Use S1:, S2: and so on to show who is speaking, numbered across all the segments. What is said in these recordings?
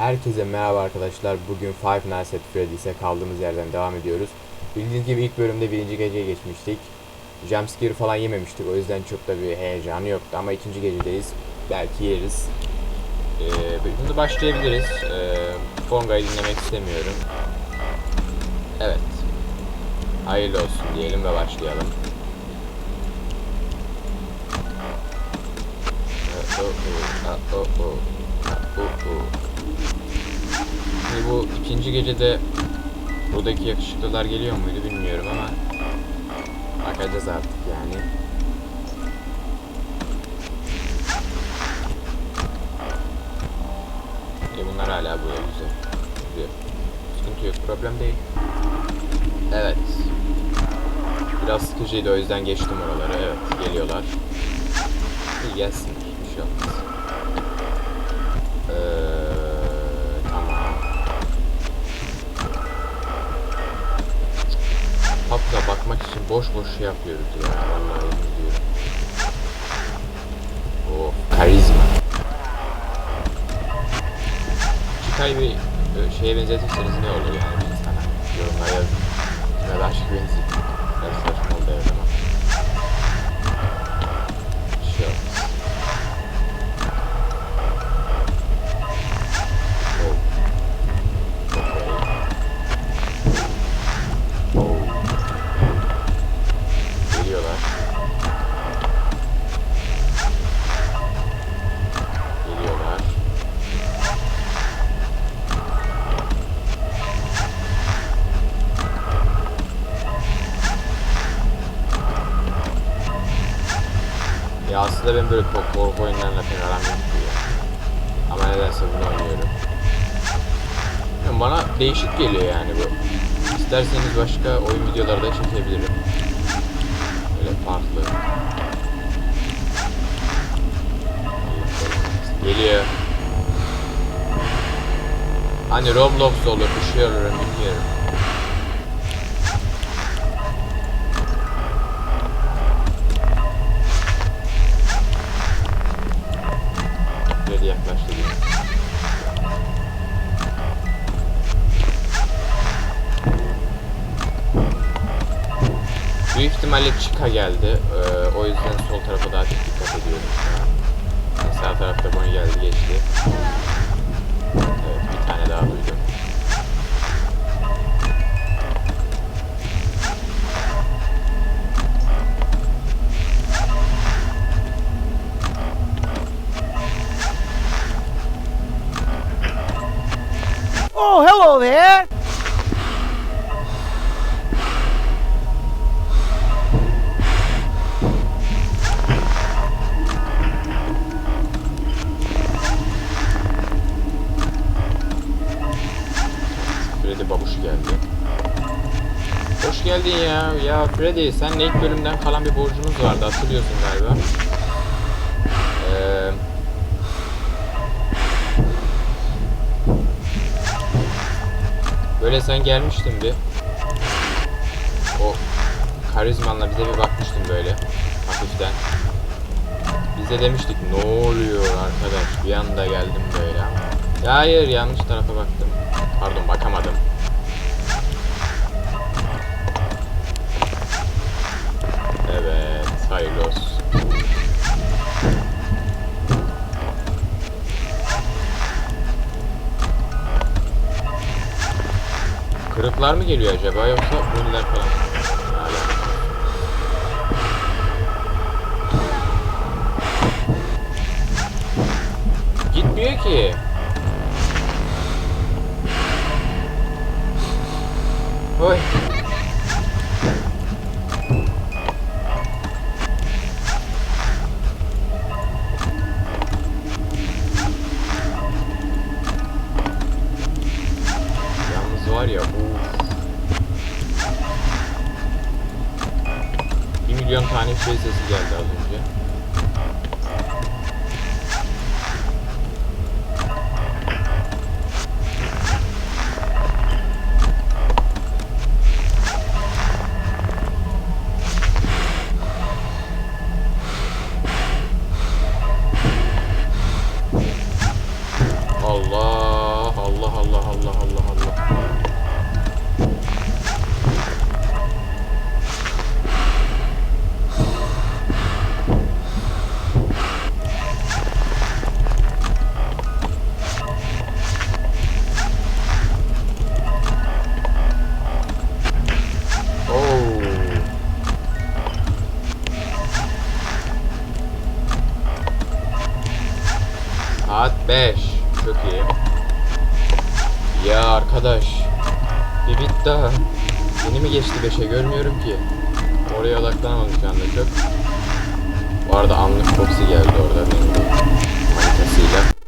S1: Herkese merhaba arkadaşlar. Bugün Five Nights at Freddy's'e kaldığımız yerden devam ediyoruz. Bildiğiniz gibi ilk bölümde birinci geceye geçmiştik. Jumpscare falan yememiştik. O yüzden çok da bir heyecanı yoktu. Ama ikinci gecedeyiz. Belki yeriz. Ee, şimdi başlayabiliriz. Ee, Bonga'yı dinlemek istemiyorum. Evet. Hayırlı olsun diyelim ve başlayalım. Oh, oh, oh, oh, oh. Oh, oh. Şimdi bu ikinci gecede buradaki yakışıklılar geliyor muydu bilmiyorum ama bakacağız artık yani. E bunlar hala burada güzel. Güzel. Sıkıntı yok, problem değil. Evet. Biraz sıkıcıydı o yüzden geçtim oraları. Evet, geliyorlar. İyi gelsin. Bir şey olmaz. Hatta bakmak için boş boş şey yapıyoruz ya. Vallahi yemin ediyorum. Oh, karizma. Çıkay bir e, şeye benzetirseniz ne olur yani insana? Yorumlara yazın. Kime daha şık Ya aslında ben böyle korku, oyunlarına pek aram yok ya. Ama nedense bunu oynuyorum. Ya bana değişik geliyor yani bu. İsterseniz başka oyun videoları da çekebilirim. Böyle farklı. Geliyor. Hani Roblox olur, bir şey olur bilmiyorum. İhtimalle Chica geldi. Ee, o yüzden sol tarafa daha çok dikkat ediyorum şu an. Sağ tarafta Bonnie geldi geçti. Evet bir tane daha duydum.
S2: Oh, hello there.
S1: Freddy babuş geldi. Hoş geldin ya. Ya Freddy sen ilk bölümden kalan bir borcumuz vardı hatırlıyorsun galiba. Ee, böyle sen gelmiştin bir. O karizmanla bize bir bakmıştın böyle hafiften. Biz de demiştik ne oluyor arkadaş bir anda geldim böyle ama. Ya hayır yanlış tarafa baktım. Pardon bakamadım. Evet hayırlı olsun. Kırıklar mı geliyor acaba yoksa bunlar falan? Gitmiyor ki. Oy. Yalnız var ya uf. Bir milyon tane şey sesi geldi az önce. 5. Çok iyi. Ya arkadaş. Bir bit daha. Yeni mi geçti 5'e görmüyorum ki. Oraya odaklanamadım şu anda çok. Bu arada anlık Foxy geldi orada benim manitasıyla.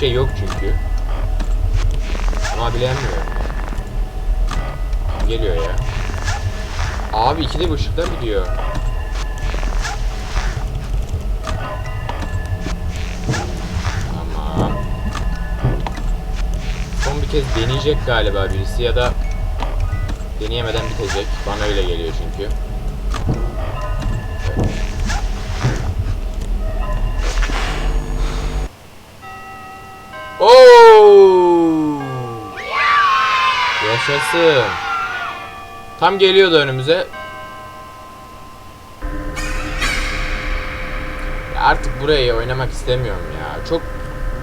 S1: Şey yok çünkü. Ama bilemiyorum. Geliyor ya? Abi ikide bu ışıklar gidiyor. Tamam. Son bir kez deneyecek galiba birisi ya da deneyemeden bitecek. Bana öyle geliyor çünkü. Oo! Yaşasın. Tam geliyordu önümüze. Ya artık burayı oynamak istemiyorum ya. Çok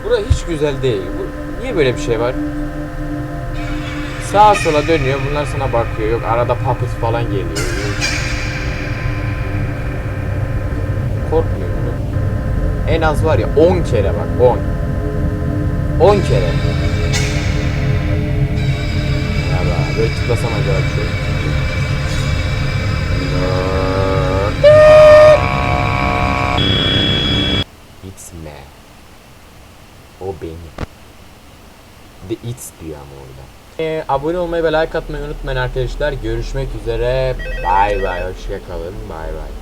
S1: bura hiç güzel değil. Bu, niye böyle bir şey var? Sağa sola dönüyor. Bunlar sana bakıyor. Yok arada puppet falan geliyor. Korkmuyorum. En az var ya 10 kere bak 10. 10 kere. Merhaba. Böyle tıklasam acaba bir şey. It's me. O benim. The It's diyor ama orada. Ee, abone olmayı ve like atmayı unutmayın arkadaşlar. Görüşmek üzere. Bay bay. Hoşça kalın. Bay bay.